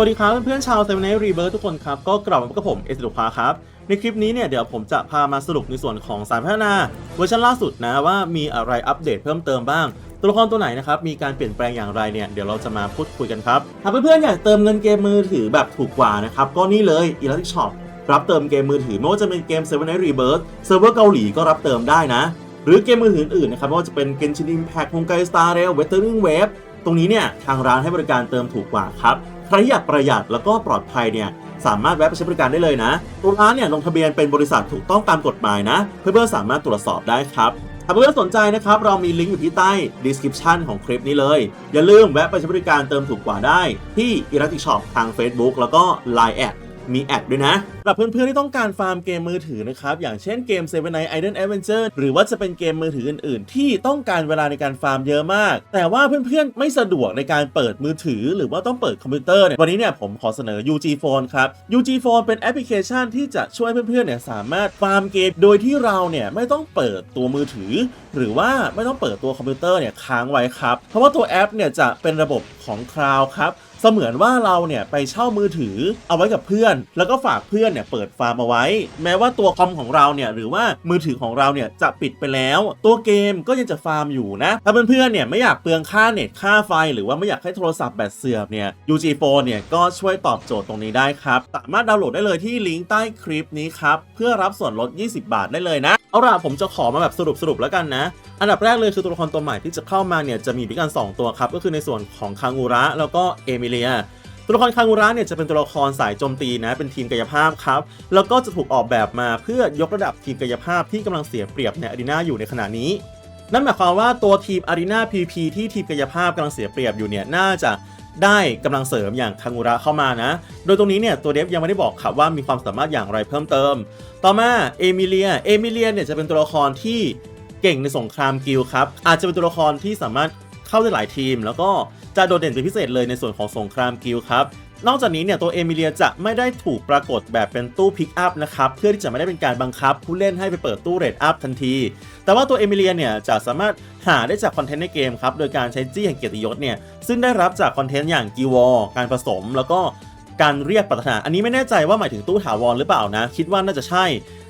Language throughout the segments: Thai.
วัสดีครับเพื่อนๆชาวเซเว่นเอรีเบิร์ทุกคนครับ ก็กลับมาพบกับผมเอสดุพาครับ ในคลิปนี้เนี่ยเดี๋ยวผมจะพามาสรุปในส่วนของสายพัฒนาเวอร์ชันล่าสุดนะว่ามีอะไรอัปเดตเพิ่มเติมบ้าง ตัวละครตัวไหนนะครับมีการเปลี่ยนแปลงอย่างไรเนี่ยเดี๋ยวเราจะมาพูดคุยกันครับถ้าเพื่อนๆอยากเติมเงินเกมมือถือแบบถูกกว่านะครับก็นี่เลย Elastic Shop รับเติมเกมมือถือไม่ว่าจะเป็นเกม Seven Nights Rebirth เซิร์ฟเวอร์เกาหลีก็รับเติมได้นะ หรือเกมมือถืออื่นๆนะครับไม่ว่าจะเป็น Genshin Impact ฮงไกสตาร์เรลเวเทอร์ g เวฟตรงนี้เนี่ยทางร้านให้บริการเติมถูกกว่าครับ ใครอยากประหยัดแล้วก็ปลอดภัยเนี่ยสามารถแวะไปใช้บริการได้เลยนะ ตัวร้านเนี่ยลงทะเบียนเป็นบริษัทถูกต้องตามกฎหมายนะ เพื่อนๆสามารถตรวจสอบได้ครับถ้าเพื่อนสนใจนะครับ เรามีลิงก์อยู่ที่ใต้ description ของคลิปนี้เลย อย่าลืมแวะไปใช้บริการเติมถูกกว่าได้ ที่ Elastic Shop ทาง Facebook แล้วก็ Line แอดมีแอดด้วยนะ สำหรับเพื่อนๆที่ต้องการฟาร์มเกมมือถือนะครับ อย่างเช่นเกม Seven Nights Idle Adventure หรือว่าจะเป็นเกมมือถืออื่นๆ ที่ต้องการเวลาในการฟาร์มเยอะมาก แต่ว่าเพื่อนๆไม่สะดวกในการเปิดมือถือ หรือว่าต้องเปิดคอมพิวเตอร์เนี่ยวันนี้เนี่ยผมขอเสนอ UG Phone ครับ UG Phone เป็นแอปพลิเคชันที่จะช่วยเพื่อนๆเนี่ยสามารถฟาร์มเกม โดยที่เราเนี่ยไม่ต้องเปิดตัวมือถือ หรือว่าไม่ต้องเปิดตัวคอมพิวเตอร์เนี่ยค้างไว้ครับเพราะว่าตัวแอปเนี่ยจะเป็นระบบของคลาวครับเสมือนว่าเราเนี่ยไปเช่ามือถือเอาไว้กับเพื่อน แล้วก็ฝากเพื่อนเนี่ยเปิดฟาร์มเอาไว้ แม้ว่าตัวคอมของเราเนี่ยหรือว่ามือถือของเราเนี่ยจะปิดไปแล้ว ตัวเกมก็ยังจะฟาร์มอยู่นะ ถ้าเพื่อนๆเนี่ยไม่อยากเปลืองค่าเน็ตค่าไฟ หรือว่าไม่อยากให้โทรศัพท์แบตเสื่อมเนี่ย UG Phone เนี่ยก็ช่วยตอบโจทย์ตรงนี้ได้ครับสามารถดาวน์โหลดได้เลยที่ลิงก์ใต้คลิปนี้ครับเพื่อรับส่วนลด 20 บาทได้เลยนะเอาล่ะผมจะขอมาแบบสรุปสรุปๆแล้วกันนะ อันดับแรกเลยคือตัวละครตัวใหม่ที่จะเข้ามาเนี่ยจะมีด้วยกัน2ตัวครับก็คือในส่วนของคางูระแล้วก็เอมิเลีย ตัวละครคางูระเนี่ยจะเป็นตัวละครสายโจมตีนะเป็นทีมกายภาพครับแล้วก็จะถูกออกแบบมาเพื่อยกระดับทีมกายภาพที่กำลังเสียเปรียบในอารีนาอยู่ในขณะนี้นั่นหมายความว่าตัวทีมอารีนา PVP ที่ทีมกายภาพกำลังเสียเปรียบอยู่เนี่ยน่าจะได้กำลังเสริมอย่างคางูระเข้ามานะ โดยตรงนี้เนี่ยตัวเดฟยังไม่ได้บอกครับว่ามีความสามารถอย่างไรเพิ่มเติม ต่อมาเอมิเลีย เอมิเลียเนี่ยจะเป็นตัวละครที่เก่งในสงครามกิลครับ อาจจะเป็นตัวละครที่สามารถเข้าได้หลายทีม แล้วก็ จะโดดเด่นเป็นพิเศษเลยในส่วนของสงครามกิลครับนอกจากนี้เนี่ยตัวเอมิเลียจะไม่ได้ถูกปรากฏแบบเป็นตู้พิกอัพนะครับเพื่อที่จะไม่ได้เป็นการบังคับ ผู้เล่นให้ไปเปิดตู้เรดอัพทันที แต่ว่าตัวเอมิเลียเนี่ยจะสามารถหาได้จากคอนเทนต์ในเกมครับโดยการใช้จี้แห่งเกียรติยศเนี่ยซึ่งได้รับจากคอนเทนต์อย่างกีวอลการผสมแล้วก็การเรียกปรารถนา อันนี้ไม่แน่ใจว่าหมายถึงตู้ถาวรหรือเปล่านะ คิดว่าน่าจะใช่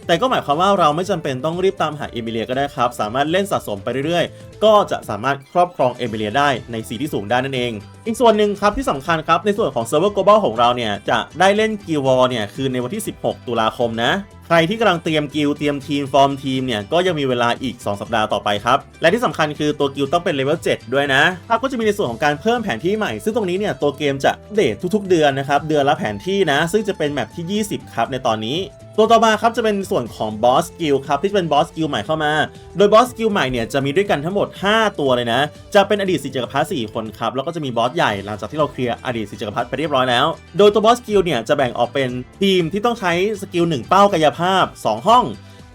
แต่ก็หมายความว่าเราไม่จำเป็นต้องรีบตามหาเอมิเลียก็ได้ครับ สามารถเล่นสะสมไปเรื่อยๆ ก็จะสามารถครอบครองเอมิเลียได้ในสีที่สูงได้นั่นเอง อีกส่วนหนึ่งครับที่สำคัญครับในส่วนของเซิร์ฟเวอร์ global ของเราเนี่ยจะได้เล่นกิวอลเนี่ยคือในวันที่ 16 ตุลาคมนะใครที่กำลังเตรียมกิลเตรียมทีมฟอร์มทีมเนี่ยก็ยังมีเวลาอีก 2 สัปดาห์ต่อไปครับ และที่สำคัญคือตัวกิลต้องเป็นเลเวล7ด้วยนะครับก็จะมีในส่วนของการเพิ่มแผนที่ใหม่ ซึ่งตรงนี้เนี่ยตัวเกมจะเดตทุกๆ เดือนนะครับ เดือนละแผนที่นะ ซึ่งจะเป็นแมปที่ 20 ครับในตอนนี้ ตัวต่อมาครับจะเป็นส่วนของบอสกิลครับที่จะเป็นบอสกิลใหม่เข้ามา โดยบอสกิลใหม่เนี่ยจะมีด้วยกันทั้งหมด 5 ตัวเลยนะ จะเป็นอดีตสีจักรพรรดิ4คนครับ แล้วก็จะมีบอสใหญ่หลังจากที่เราเคลียร์อดีตสีจักรพรรดิไปเรียบร้อยแล้ว โดยตัวบอสกิลเนี่ยจะแบ่งออกเป็นทีมที่ต้องใช้สกิล1 เป้ากายภาพ 2 ห้อง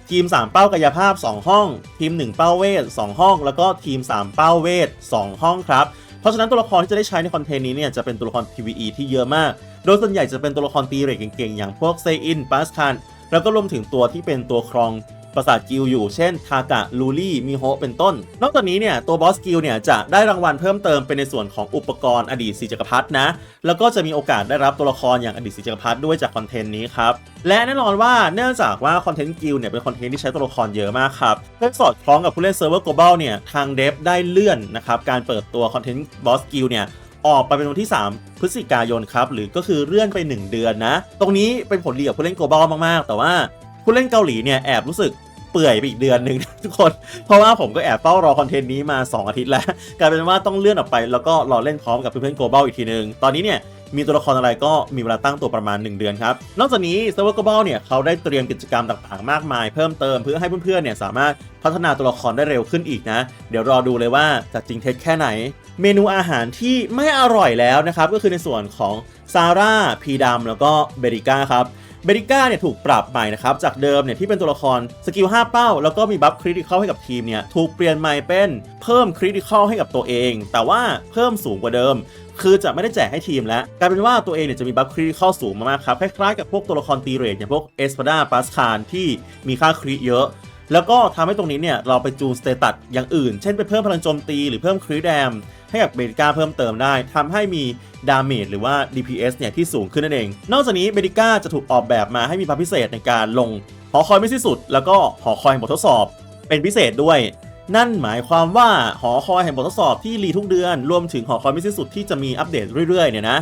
ทีม 3 เป้ากายภาพ 2 ห้อง ทีม 1 เป้าเวท 2 ห้อง แล้วก็ทีม 3 เป้าเวท 2 ห้องครับเพราะฉะนั้นตัวละครที่จะได้ใช้ในคอนเทนต์นี้เนี่ยจะเป็นตัวละคร PVE ที่เยอะมาก โดยส่วนใหญ่จะเป็นตัวละครตีเรทเก่งๆ อย่างพวกเซอินปาสคัน แล้วก็รวมถึงตัวที่เป็นตัวครองประสาทกิลอยู่ เช่นทากะลูลี่มิโฮเป็นต้น นอกจากนี้เนี่ยตัวบอสกิลเนี่ยจะได้รางวัลเพิ่มเติมเป็นในส่วนของอุปกรณ์อดีตสีจักรพรรดินะ แล้วก็จะมีโอกาสได้รับตัวละครอย่างอดีตสีจักรพรรดิด้วยจากคอนเทนต์นี้ครับ และแน่นอนว่าเนื่องจากว่าคอนเทนต์กิลเนี่ยเป็นคอนเทนต์ที่ใช้ตัวละครเยอะมากครับ เพื่อสอดคล้องกับผู้เล่นเซิร์ฟเวอร์ global เนี่ยทางเดฟได้เลื่อนนะครับการเปิดตัวคอนเทนต์บอสกิลเนี่ย ออกไปเป็นวันที่ 3 พฤศจิกายนครับ หรือก็คือเลื่อนไป 1 เดือนนะ ตรงนี้เป็นผลดีกับผู้เล่นโกลบอลมากๆ แต่ว่าผู้เล่นเกาหลีเนี่ยแอบรู้สึกเปื่อยไปอีกเดือนหนึ่งทุกคน เพราะว่าผมก็แอบเฝ้ารอคอนเทนต์นี้มา 2 อาทิตย์แล้ว กลายเป็นว่าต้องเลื่อนออกไปแล้วก็รอเล่นพร้อมกับเพื่อนๆโกลบอลอีกทีนึง ตอนนี้เนี่ย มีตัวละครอะไรก็มีเวลาตั้งตัวประมาณ 1 เดือนครับ นอกจากนี้ Server Global เนี่ยเขาได้เตรียมกิจกรรมต่างๆ มากมายเพิ่มเติมเพื่อให้เพื่อนๆเนี่ยสามารถพัฒนาตัวละครได้เร็วขึ้นอีกนะ เดี๋ยวรอดูเลยว่าจะจริงเท็จแค่ไหน เมนูอาหารที่ไม่อร่อยแล้วนะครับก็คือในส่วนของซาร่าพีดำแล้วก็เบริก้าครับ เบริก้าเนี่ยถูกปรับใหม่นะครับจากเดิมเนี่ยที่เป็นตัวละครสกิล5เป้า แล้วก็มีบัฟคริติคอลให้กับทีมเนี่ยถูกเปลี่ยนใหม่เป็นเพิ่มคริติคอลให้กับตัวเอง แต่ว่าเพิ่มสูงกว่าเดิม คือจะไม่ได้แจกให้ทีมแล้ว กลายเป็นว่าตัวเองเนี่ยจะมีบัฟคริติคอลสูงมากๆครับคล้ายๆกับพวกตัวละครตีเรทอย่างพวกเอสปาดาปาสคานที่มีค่าคริเยอะ แล้วก็ทำให้ตรงนี้เนี่ยเราไปจูนสเตตัสอย่างอื่น เช่นไปเพิ่มพลังโจมตีหรือเพิ่มคริแดมให้กับเบดิก้าเพิ่มเติมได้ทำให้มีดาเมจหรือว่า DPS เนี่ยที่สูงขึ้นนั่นเอง นอกจากนี้เบดิก้าจะถูกออกแบบมาให้มีพาพิเศษในการลงหอคอยไม่สิ้นสุด แล้วก็หอคอยแห่งบททดสอบ เป็นพิเศษด้วย นั่นหมายความว่าหอคอยแห่งบททดสอบที่รีทุกเดือน รวมถึงหอคอยไม่สิ้นสุดที่จะมีอัปเดตเรื่อยๆเนี่ยนะ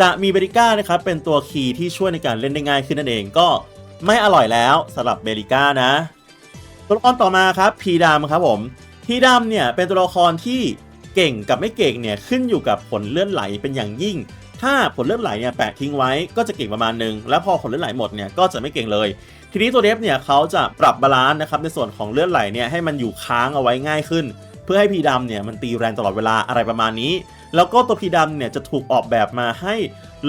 จะมีเบริก้านะครับเป็นตัวคีย์ที่ช่วยในการเล่นได้ง่ายขึ้นนั่นเองก็ไม่อร่อยแล้วสำหรับเบริก้านะ ตัวละครต่อมาครับพีดามครับผมพีดามเนี่ยเป็นตัวละครที่เก่งกับไม่เก่งเนี่ยขึ้นอยู่กับผลเลื่อนไหลเป็นอย่างยิ่ง ถ้าผลเลื่อนไหลเนี่ยแปะทิ้งไว้ก็จะเก่งประมาณนึง แล้วพอผลเลื่อนไหลหมดเนี่ยก็จะไม่เก่งเลย ทีนี้ตัวเดฟเนี่ยเขาจะปรับบาลานซ์นะครับในส่วนของเลื่อนไหลเนี่ยให้มันอยู่ค้างเอาไว้ง่ายขึ้น เพื่อให้พีดำเนี่ยมันตีแรงตลอดเวลาอะไรประมาณนี้ แล้วก็ตัวพีดำเนี่ยจะถูกออกแบบมาให้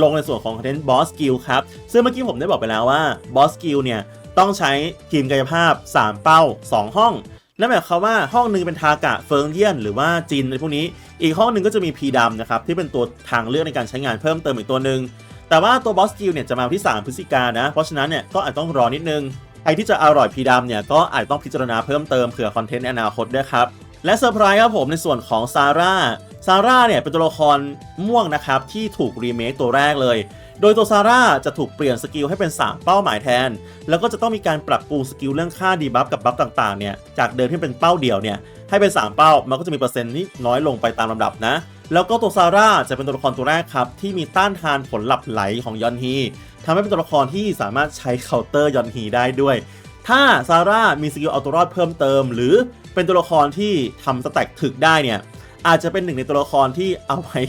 ลงในส่วนของคอนเทนต์บอสกิลครับซึ่งเมื่อกี้ผมได้บอกไปแล้วว่าบอสกิลเนี่ย ต้องใช้ทีมกายภาพ 3 เป้า 2 ห้อง นั่นหมายความว่าห้องหนึ่งเป็นทากะเฟิงเทียนหรือว่าจินอะไรพวกนี้ อีกห้องหนึ่งก็จะมีพีดำนะครับที่เป็นตัวทางเลือกในการใช้งานเพิ่มเติมอีกตัวหนึ่งแต่ว่าตัวบอสกิลเนี่ยจะมาที่ 3 พฤศจิกานะ เพราะฉะนั้นเนี่ยก็อาจต้องรอนิดนึงใครที่จะอร่อยพีดำเนี่ยก็อาจต้องพิจารณาเพิ่มเติมเผื่อคอนเทนต์ในอนาคตด้วยครับและเซอร์ไพรส์ครับผมในส่วนของซาร่าซาร่าเนี่ยเป็นตัวละครม่วงนะครับที่ถูกรีเมคตัวแรกเลย โดยตัวซาร่าจะถูกเปลี่ยนสกิลให้เป็น 3 เป้าหมายแทน แล้วก็จะต้องมีการปรับปรุงสกิลเรื่องค่าดีบัฟกับบัฟต่างๆเนี่ยจากเดิมที่เป็นเป้าเดียวเนี่ยให้เป็น 3 เป้ามันก็จะมีเปอร์เซ็นต์ที่น้อยลงไปตามลำดับนะ แล้วก็ตัวซาร่าจะเป็นตัวละครตัวแรกครับที่มีต้านทานผลหลับไหลของยอนฮีทำให้เป็นตัวละครที่สามารถใช้เคาน์เตอร์ยอนฮีได้ด้วย ถ้าซาร่ามีสกิลเอาตัวรอดเพิ่มเติม หรือเป็นตัวละครที่ทำสแต็กถึกได้เนี่ยอาจจะเป็นหนึ่งในตัวละครที่เอาไว้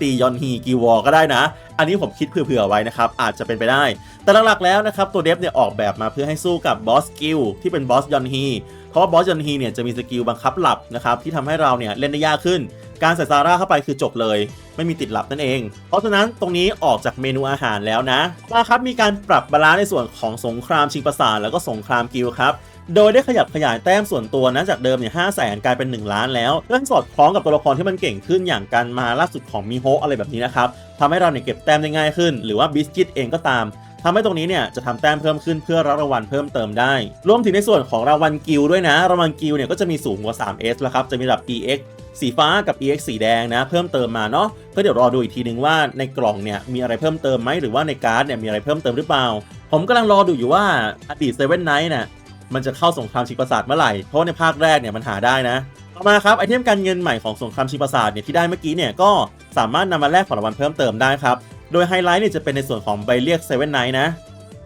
ตียอนฮีกีวอก็ได้นะ อันนี้ผมคิดเผื่อๆไว้นะครับ อาจจะเป็นไปได้ แต่หลักๆแล้วนะครับ ตัวเดฟเนี่ยออกแบบมาเพื่อให้สู้กับบอสกิลที่เป็นบอสยอนฮีเพราะว่าบอสยอนฮีเนี่ยจะมีสกิลบังคับหลับนะครับที่ทำให้เราเนี่ยเล่นได้ยากขึ้น การใส่ซาร่าเข้าไปคือจบเลย ไม่มีติดหลับนั่นเอง เพราะฉะนั้นตรงนี้ออกจากเมนูอาหารแล้วนะมาครับมีการปรับบาลานซ์ในส่วนของสงครามชิงประสาทแล้วก็สงครามกิลครับ โดยได้ขยับขยายแต้มส่วนตัวนะจากเดิมเนี่ยห้าแสนกลายเป็น 1 ล้านแล้วเพื่อให้สอดคล้องกับตัวละครที่มันเก่งขึ้นอย่างการมาล่าสุดของมิโฮะอะไรแบบนี้นะครับทำให้เราเนี่ยเก็บแต้มได้ง่ายขึ้น หรือว่าบิสกิตเองก็ตามทำให้ตรงนี้เนี่ยจะทำแต้มเพิ่มขึ้นเพื่อรับรางวัลเพิ่มเติมได้ รวมถึงในส่วนของรางวัลกิลด้วยนะรางวัลกิลเนี่ยก็จะมีสูงกว่า 3S แล้วครับจะมีระดับ EX สีฟ้ากับ EX สีแดงนะ เพิ่มเติมมาเนาะก็เดี๋ยวรอดูอีกทีนึงว่าในกล่องเนี่ยมีอะไรเพิ่มเติมไหมหรือว่าในการ์ดเนี่ยมีอะไรเพิ่มเติมหรือเปล่า ผมกำลังรอดูอยู่ว่าอดีตเซเว่นไนท์น่ะ มันจะเข้าสงครามชิงประสาทเมื่อไหร่ เพราะในภาคแรกเนี่ยมันหาได้นะต่อมาครับไอเทมการเงินใหม่ของสงครามชิงประสาทเนี่ยที่ได้เมื่อกี้เนี่ยก็สามารถนำมาแลกของรางวัลเพิ่มเติมได้ครับ โดยไฮไลท์เนี่ยจะเป็นในส่วนของใบเรียกเซเว่นไนท์นะ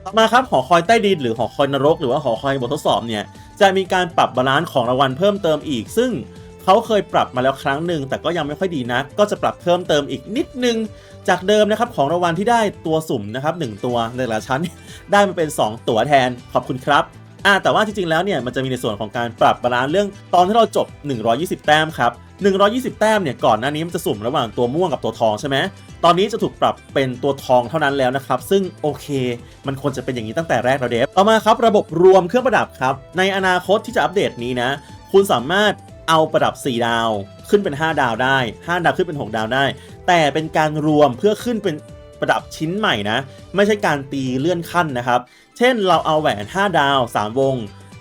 ต่อมาครับหอคอยใต้ดินหรือหอคอยนรก หรือว่าหอคอยบททดสอบเนี่ยจะมีการปรับบาลานซ์ของรางวัลเพิ่มเติมอีก ซึ่งเขาเคยปรับมาแล้วครั้งหนึ่งแต่ก็ยังไม่ค่อยดีนะก็จะปรับเพิ่มเติมอีกนิดนึง จากเดิมนะครับของรางวัลที่ได้ตัวสุ่มนะครับหนึ่งตัวในแต่ละชั้น ได้มาเป็น 2 ตัวแทนขอบคุณครับ อ่าแต่ว่าจริงๆแล้วเนี่ยมันจะมีในส่วนของการปรับบาลานซ์เรื่องตอนที่เราจบ 120 แต้มครับ 120 แต้มเนี่ยก่อนหน้านี้มันจะสุ่มระหว่างตัวม่วงกับตัวทองใช่ไหมตอนนี้จะถูกปรับเป็นตัวทองเท่านั้นแล้วนะครับ ซึ่งโอเค มันควรจะเป็นอย่างนี้ตั้งแต่แรกแล้วเดฟต่อมาครับระบบรวมเครื่องประดับครับในอนาคตที่จะอัปเดตนี้นะ คุณสามารถเอาประดับ 4 ดาว ขึ้นเป็น 5 ดาวได้ 5 ดาวขึ้นเป็น 6 ดาวได้ แต่เป็นการรวมเพื่อขึ้นเป็นประดับชิ้นใหม่นะ ไม่ใช่การตีเลื่อนขั้นนะครับ เช่นเราเอาแหวน 5 ดาว 3 วง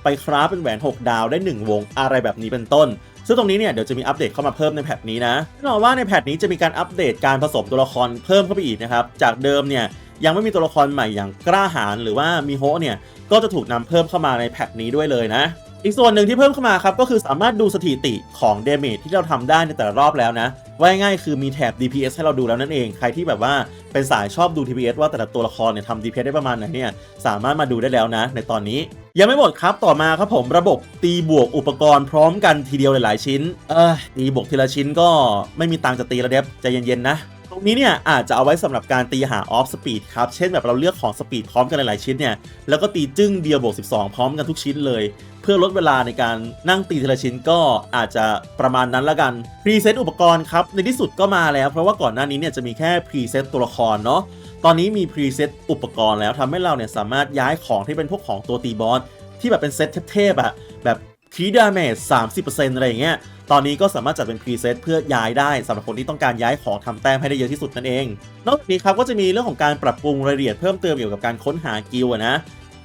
ไปคราฟเป็นแหวน 6 ดาวได้ 1 วง อะไรแบบนี้เป็นต้น ซึ่งตรงนี้เนี่ยเดี๋ยวจะมีอัปเดตเข้ามาเพิ่มในแพทนี้นะแน่นอนว่าในแพทนี้จะมีการอัปเดตการผสมตัวละครเพิ่มเข้าไปอีกนะครับจากเดิมเนี่ยยังไม่มีตัวละครใหม่อย่างกล้าหาญหรือว่ามีโฮเนี่ยก็จะถูกนำเพิ่มเข้ามาในแพทนี้ด้วยเลยนะ อีกส่วนหนึ่งที่เพิ่มเข้ามาครับก็คือสามารถดูสถิติของเดเมจที่เราทำได้ในแต่ละรอบแล้วนะว่าง่ายคือมีแถบ DPS ให้เราดูแล้วนั่นเอง ใครที่แบบว่าเป็นสายชอบดู DPS ว่าแต่ละตัวละครเนี่ยทำ DPS ได้ประมาณไหนเนี่ยสามารถมาดูได้แล้วนะ ในตอนนี้ ยังไม่หมดครับต่อมาครับผมระบบตีบวกอุปกรณ์พร้อมกันทีเดียวหลายๆชิ้น เออตีบวกทีละชิ้นก็ไม่มีตังค์จะตีแล้วเดฟใจเย็นๆนะตรงนี้เนี่ยอาจจะเอาไว้สำหรับการตีหาออฟสปีดครับ เช่นแบบเราเลือกของสปีดพร้อมกันหลาย ๆ ชิ้นเนี่ย แล้วก็ตีจึ้งเดียวบวก 12 พร้อมกันทุกชิ้นเลย เพื่อลดเวลาในการนั่งตีทีละชิ้นก็อาจจะประมาณนั้นละกันพรีเซตอุปกรณ์ครับในที่สุดก็มาแล้ว เพราะว่าก่อนหน้านี้เนี่ยจะมีแค่พรีเซตตัวละครเนาะตอนนี้มีพรีเซตอุปกรณ์แล้วทำให้เราเนี่ยสามารถย้ายของที่เป็นพวกของตัวตีบอสที่แบบเป็นเซตเทพๆอะแบบคีดาเมจ30%อะไรอย่างเงี้ยตอนนี้ก็สามารถจัดเป็นพรีเซตเพื่อย้ายได้สำหรับคนที่ต้องการย้ายของทำแต้มให้ได้เยอะที่สุดนั่นเอง นอกจากนี้ครับก็จะมีเรื่องของการปรับปรุงรายละเอียดเพิ่มเติมเกี่ยวกับการค้นหากิลดนะ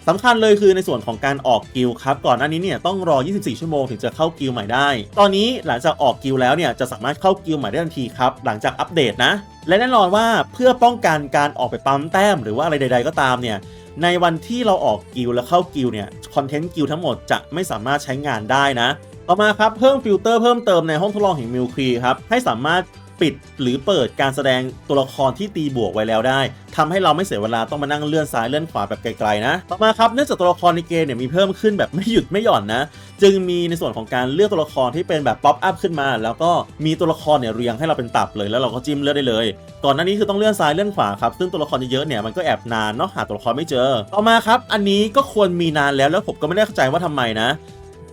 สำคัญเลยคือในส่วนของการออกกิลครับก่อนหน้านี้เนี่ยต้องรอ 24 ชั่วโมงถึงจะเข้ากิลใหม่ได้ ตอนนี้หลังจากออกกิลแล้วเนี่ยจะสามารถเข้ากิลใหม่ได้ทันทีครับหลังจากอัปเดตนะ และแน่นอนว่าเพื่อป้องกันการออกไปปั๊มแต้ม หรือว่าอะไรใด ๆ ก็ตามเนี่ยในวันที่เราออกกิลแล้วเข้ากิลเนี่ยคอนเทนต์กิลทั้งหมดจะไม่สามารถใช้งานได้นะ ต่อมาครับเพิ่มฟิลเตอร์เพิ่มเติมในห้องทดลองแห่งมิลครีครับให้สามารถ ปิดหรือเปิดการแสดงตัวละครที่ตีบวกไว้แล้วได้ทำให้เราไม่เสียเวลาต้องมานั่งเลื่อนซ้ายเลื่อนขวาแบบไกลๆนะต่อมาครับเนื่องจากตัวละครในเกมเนี่ยมีเพิ่มขึ้นแบบไม่หยุดไม่หย่อนนะ จึงมีในส่วนของการเลือกตัวละครที่เป็นแบบป๊อปอัพขึ้นมา แล้วก็มีตัวละครเนี่ยเรียงให้เราเป็นตับเลยแล้วเราก็จิ้มเลือกได้เลย ก่อนหน้านี้คือต้องเลื่อนซ้ายเลื่อนขวาครับซึ่งตัวละครเยอะเนี่ยมันก็แอบนานเนาะหาตัวละครไม่เจอ ต่อมาครับ อันนี้ก็ควรมีนานแล้วแล้วผมก็ไม่ได้เข้าใจว่าทำไมนะ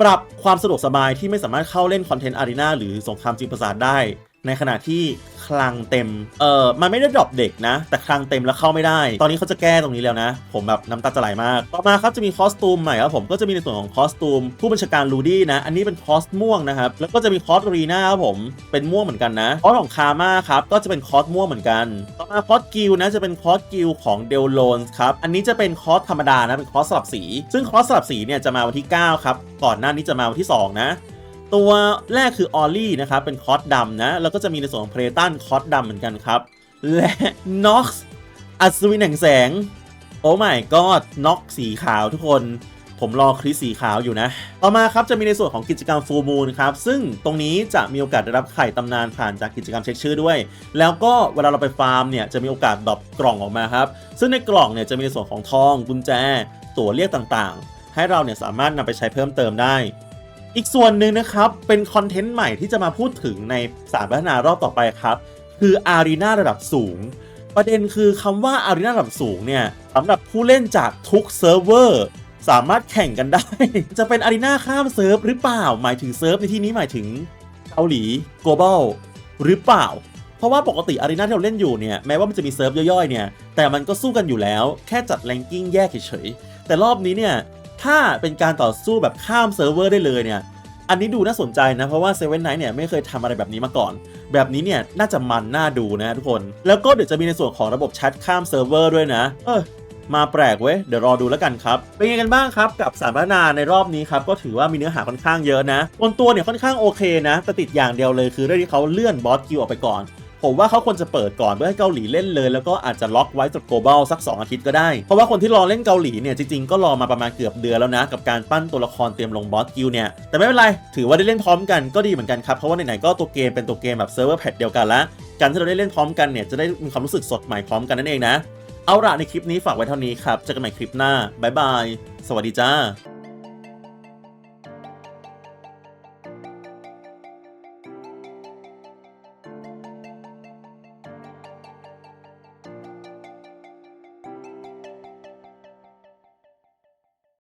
ปรับความสะดวกสบายที่ไม่สามารถเข้าเล่นคอนเทนต์อารีนาหรือสงครามจิงประสาทได้ ในขณะที่คลังเต็ม เออมันไม่ได้ดรอปเด็กนะ แต่คลังเต็มแล้วเข้าไม่ได้ ตอนนี้เขาจะแก้ตรงนี้แล้วนะ ผมแบบน้ำตาจะไหลมาก ต่อมาครับจะมีคอสตูมใหม่ครับผม ก็จะมีในส่วนของคอสตูม ผู้บัญชาการลูดี้นะ อันนี้เป็นคอสม่วงนะครับ แล้วก็จะมีคอสรีนาครับผม เป็นม่วงเหมือนกันนะ คอสของคาม่าครับ ก็จะเป็นคอสม่วงเหมือนกัน ต่อมาคอสกิลนะจะเป็นคอสกิลของเดลโลนครับ อันนี้จะเป็นคอสธรรมดานะ เป็นคอสสลับสี ซึ่งคอสสลับสีเนี่ยจะมาวันที่ 9 ครับ ก่อนหน้านี้จะมาวันที่ 2 นะ ตัวแรกคือออลลี่นะครับ เป็นคอสดำนะ แล้วก็จะมีในส่วนของเพลตันคอสดำเหมือนกันครับ และน็อกซ์อัศวินแห่งแสง โอ้ไม่ก็น็อกสีขาวทุกคนผมรอคริสสีขาวอยู่นะ ต่อมาครับจะมีในส่วนของกิจกรรมฟูมูลครับ ซึ่งตรงนี้จะมีโอกาสได้รับไข่ตำนานผ่านจากกิจกรรมเช็คชื่อด้วย แล้วก็เวลาเราไปฟาร์มเนี่ยจะมีโอกาสดรอปกล่องออกมาครับ ซึ่งในกล่องเนี่ยจะมีในส่วนของทอง กุญแจ ตั๋วเรียกต่างๆ ให้เราเนี่ยสามารถนำไปใช้เพิ่มเติมได้ อีกส่วนหนึ่งนะครับ เป็นคอนเทนต์ใหม่ที่จะมาพูดถึงในสารพัฒนารอบต่อไปครับ คืออารีนาระดับสูง ประเด็นคือคำว่าอารีนาระดับสูงเนี่ยสำหรับผู้เล่นจากทุกเซิร์ฟเวอร์สามารถแข่งกันได้ จะเป็นอารีนาข้ามเซิร์ฟหรือเปล่า หมายถึงเซิร์ฟในที่นี้หมายถึงเกาหลี global หรือเปล่า เพราะว่าปกติอารีนาที่เราเล่นอยู่เนี่ยแม้ว่ามันจะมีเซิร์ฟย่อยๆเนี่ยแต่มันก็สู้กันอยู่แล้ว แค่จัดแรงกิ้งแยกเฉยๆแต่รอบนี้เนี่ย ถ้าเป็นการต่อสู้แบบข้ามเซิร์ฟเวอร์ได้เลยเนี่ย อันนี้ดูน่าสนใจนะ เพราะว่าเซเว่นไนท์เนี่ยไม่เคยทำอะไรแบบนี้มาก่อน แบบนี้เนี่ยน่าจะมันน่าดูนะทุกคน แล้วก็เดี๋ยวจะมีในส่วนของระบบแชทข้ามเซิร์ฟเวอร์ด้วยนะ เออมาแปลกเว้ย เดี๋ยวรอดูแล้วกันครับ เป็นยังไงกันบ้างครับกับสารพัฒนาในรอบนี้ครับ ก็ถือว่ามีเนื้อหาค่อนข้างเยอะนะบนตัวเนี่ยค่อนข้างโอเคนะ แต่ติดอย่างเดียวเลยคือเรื่องที่เขาเลื่อนบอสคิวออกไปก่อน ผมว่าเขาควรจะเปิดก่อนเพื่อให้เกาหลีเล่นเลย แล้วก็อาจจะล็อกไว้จน global สัก 2 อาทิตย์ก็ได้ เพราะว่าคนที่รอเล่นเกาหลีเนี่ยจริงๆก็รอมาประมาณเกือบเดือนแล้วนะ กับการปั้นตัวละครเตรียมลงบอสกิลเนี่ยแต่ไม่เป็นไรถือว่าได้เล่นพร้อมกันก็ดีเหมือนกันครับเพราะว่าไหนๆก็ตัวเกมเป็นตัวเกมแบบเซิร์ฟเวอร์แพทเดียวกันละการที่เราได้เล่นพร้อมกันเนี่ยจะได้มีความรู้สึกสดใหม่พร้อมกันนั่นเองนะเอาละในคลิปนี้ฝากไว้เท่านี้ครับเจอกันใหม่คลิปหน้าบ๊ายบายสวัสดีจ้า